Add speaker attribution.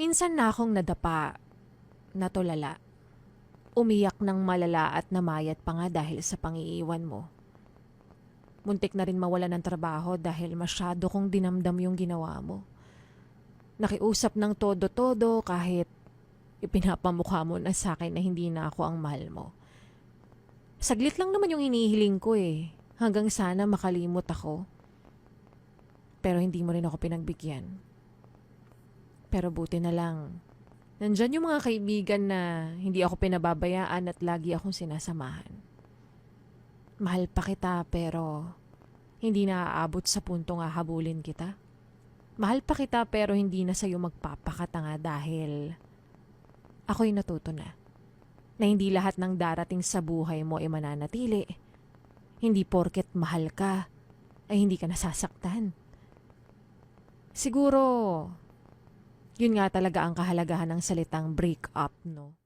Speaker 1: Minsan na akong nadapa, natulala. Umiyak ng malala at namayat pa nga dahil sa pangiiwan mo. Muntik na rin mawala ng trabaho dahil masyado kong dinamdam yung ginawa mo. Nakiusap ng todo-todo kahit ipinapamukha mo na sa akin na hindi na ako ang mahal mo. Saglit lang naman yung hinihiling ko eh. Hanggang sana makalimot ako. Pero hindi mo rin ako pinagbigyan. Pero buti na lang. Nandyan yung mga kaibigan na hindi ako pinababayaan at lagi akong sinasamahan. Mahal pa kita pero hindi na aabot sa puntong hahabulin kita. Mahal pa kita pero hindi na sa'yo magpapakatanga dahil ako'y natuto na na hindi lahat ng darating sa buhay mo ay mananatili. Hindi porket mahal ka ay hindi ka nasasaktan. Siguro, yun nga talaga ang kahalagahan ng salitang break up, no?